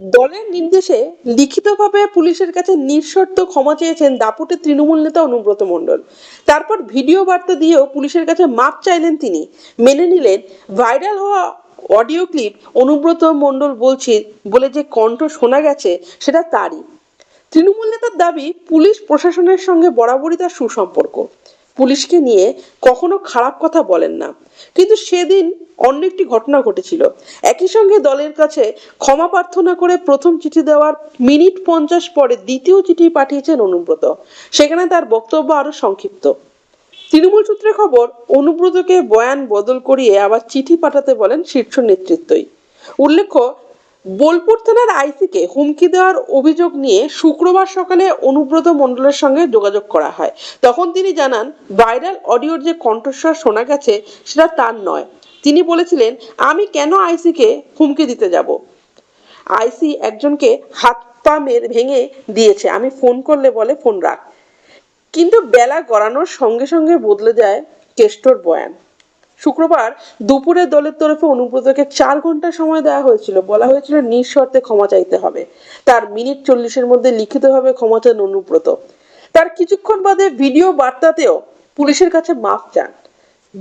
দলের নির্দেশে লিখিতভাবে পুলিশের কাছে নিঃশর্ত ক্ষমা চেয়েছেন দাপুটে তৃণমূল নেতা অনুব্রত মণ্ডল। তারপর ভিডিও বার্তা দিয়েও পুলিশের কাছে মাপ চাইলেন তিনি। মেনে নিলেন, ভাইরাল হওয়া অডিও ক্লিপ অনুব্রত মণ্ডল বলছে, বলে যে কণ্ঠ শোনা গেছে, সেটা তারই। তৃণমূল নেতার দাবি, পুলিশ প্রশাসনের সঙ্গে বরাবরই তার সুসম্পর্ক। পুলিশকে নিয়ে কখনো খারাপ কথা বলেন না। কিন্তু সেদিন অন্য একটি ঘটনা ঘটেছিল। একই সঙ্গে দলের কাছে ক্ষমা প্রার্থনা করে প্রথম চিঠি দেওয়ার মিনিট পঞ্চাশ পরে দ্বিতীয় চিঠি পাঠিয়েছেন অনুব্রত। সেখানে তার বক্তব্য আরও সংক্ষিপ্ত। তৃণমূল সূত্রে খবর, অনুব্রতকে বয়ান বদল করিয়ে আবার চিঠি পাঠাতে বলেন শীর্ষ নেতৃত্বই। উল্লেখ্য, বোলপুর থানার আইসিকে হুমকি দেওয়ার অভিযোগ নিয়ে শুক্রবার সকালে অনুব্রত মণ্ডলের সঙ্গে যোগাযোগ করা হয়। তখন তিনি জানান, ভাইরাল অডিওর যে কণ্ঠস্বর শোনা গেছে, সেটা তার নয়। তিনি বলেছিলেন, আমি কেন আইসিকে হুমকি দিতে যাব? আইসি একজনকে হাত পা ভেঙে দিয়েছে। আমি ফোন করলে বলে ফোন রাখ। কিন্তু বেলা গড়ানোর সঙ্গে সঙ্গে বদলে যায় কেষ্টর বয়ান। শুক্রবার দুপুরে দলের তরফে অনুব্রতকে চার ঘণ্টা সময় দেওয়া হয়েছিল। বলা হয়েছিল নিঃশর্তে ক্ষমা চাইতে হবে। তার মিনিট চল্লিশের মধ্যে লিখিতভাবে ক্ষমা চান অনুব্রত। তার কিছুক্ষণ বাদে ভিডিও বার্তাতেও পুলিশের কাছে মাফ চান।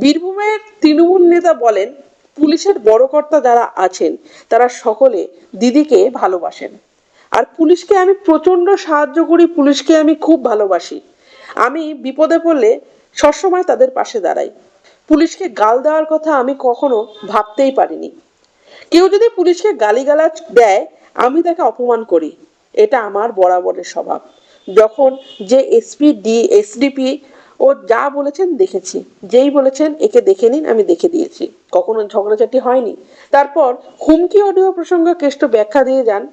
বীরভূমের তৃণমূল নেতা বলেন, পুলিশের বড় কর্তা যারা আছেন, তারা সকলে দিদিকে ভালোবাসেন। আর পুলিশকে আমি প্রচণ্ড সাহায্য করি, পুলিশকে আমি খুব ভালোবাসি। আমি বিপদে পড়লে সবসময় তাদের পাশে দাঁড়াই। পুলিশকে গাল দেওয়ার কথা আমি কখনো ভাবতেই পারিনি। কেউ যদি পুলিশকে গালিগালাজ দেয়, আমি তাকে অপমান করি। এটা আমার বরাবরের স্বভাব। যখন যে এসপি, ডি, এসডিপি ও যা বলেছেন দেখেছি। যেই বলেছেন, একে দেখে নিন, আমি দেখে দিয়েছি। কখনো ঝগড়াঝাটি হয়নি। তারপর হুমকি অডিও প্রসঙ্গে কেষ্ট ব্যাখ্যা দিয়ে যান।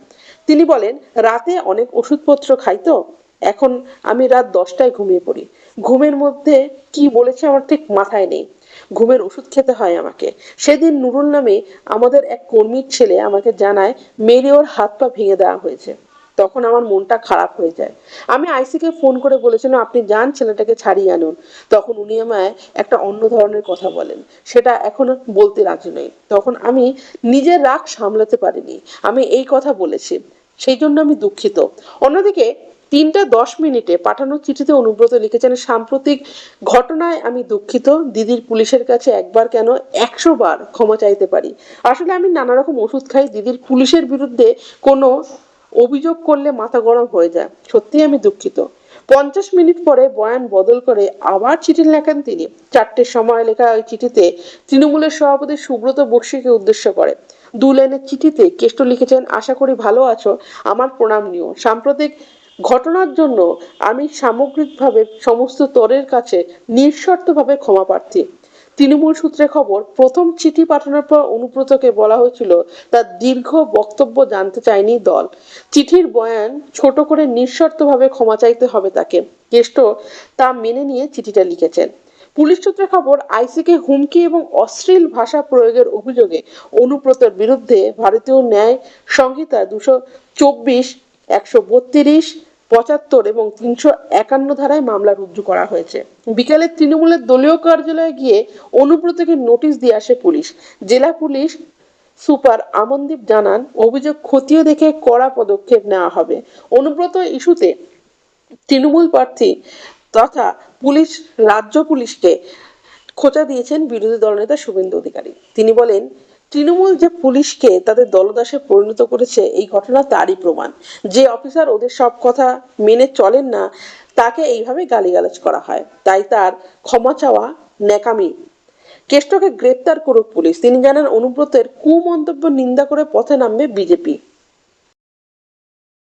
তিনি বলেন, রাতে অনেক ওষুধপত্র খাই তো। এখন আমি রাত দশটায় ঘুমিয়ে পড়ি। ঘুমের মধ্যে কি বলেছে আমার ঠিক মাথায় নেই। ঘুমের ওষুধ খেতে হয় আমাকে। সেদিন নুরুল নামে আমাদের এক কর্মীর ছেলে আমাকে জানায়, মেরে ওর হাত পা ভেঙে দেওয়া হয়েছে। তখন আমার মনটা খারাপ হয়ে যায়। আমি আইসিকে ফোন করে বলেছিলাম, আপনি যান, ছেলেটাকে ছাড়িয়ে আনুন। তখন উনি আমায় একটা অন্য ধরনের কথা বলেন। সেটা এখন বলতে রাজি নই। তখন আমি নিজের রাগ সামলাতে পারিনি। আমি এই কথা বলেছি। সেই জন্য আমি দুঃখিত। অন্যদিকে তিনটা দশ মিনিটে পাঠানো চিঠিতে অনুব্রত লিখেছেন, সাম্প্রতিক ঘটনায় আমি দুঃখিত। দিদির পুলিশের কাছে একবার কেন একশো বার ক্ষমা চাইতে পারি। আসলে আমি নানা রকম ওষুধ খাই। দিদির পুলিশের বিরুদ্ধে কোনো অভিযোগ করলে মাথা গরম হয়ে যায়। সত্যি আমি দুঃখিত। পঞ্চাশ মিনিট পরে বয়ান বদল করে আবার চিঠি লেখেন তিনি। চারটের সময় লেখা ওই চিঠিতে তৃণমূলের সভাপতি সুব্রত বক্সিকে উদ্দেশ্য করে। দু লাইনের চিঠিতে কেষ্ট লিখেছেন, আশা করি ভালো আছো, আমার প্রণাম নিও। সাম্প্রতিক ঘটনার জন্য আমি সামগ্রিকভাবে সমস্ত তরের কাছে নিঃশর্তভাবে ক্ষমা প্রার্থী। তৃণমূল সূত্রে খবর, প্রথম চিঠি পাঠানোর পর অনুব্রতকে বলা হয়েছিল, তার দীর্ঘ বক্তব্য জানতে চায়নি দল। চিঠির বয়ান, ছোট করে নিঃশর্তভাবে ক্ষমা চাইতে হবে তাকে। কেষ্ট তা মেনে নিয়ে চিঠিটা লিখেছেন। পুলিশ সূত্রে খবর, আইসিকে হুমকি এবং অশ্লীল ভাষা প্রয়োগের অভিযোগে অনুব্রতের বিরুদ্ধে ভারতীয় ন্যায় সংহিতা দুশো চব্বিশ, একশো বত্রিশ পঁচাত্তর এবং তিনশো একান্ন ধারায় মামলা রুজু করা হয়েছে। বিকালে তৃণমূলের দলীয় কার্যালয়ে গিয়ে অনুব্রতকে নোটিশ দিয়ে আসে পুলিশ। জেলা পুলিশ সুপার আমনদীপ জানান, অভিযোগ খতিয়ে দেখে কড়া পদক্ষেপ নেওয়া হবে। অনুব্রত ইস্যুতে তৃণমূল প্রার্থী তথা পুলিশ রাজ্য পুলিশকে খোঁচা দিয়েছেন বিরোধী দলনেতা শুভেন্দু অধিকারী। তিনি বলেন তৃণমূল যে পুলিশকে তাদের দলদাসে পরিণত করেছে, এই ঘটনা তারই প্রমাণ। যে অফিসার ওদের সব কথা মেনে চলেন না, তাকে এইভাবে গালিগালাজ করা হয়। তাই তার ক্ষমা চাওয়া ন্যাকামি। কেষ্টকে গ্রেপ্তার করুক পুলিশ। তিনি জানান, অনুব্রতের কুমন্তব্য নিন্দা করে পথে নামবে বিজেপি।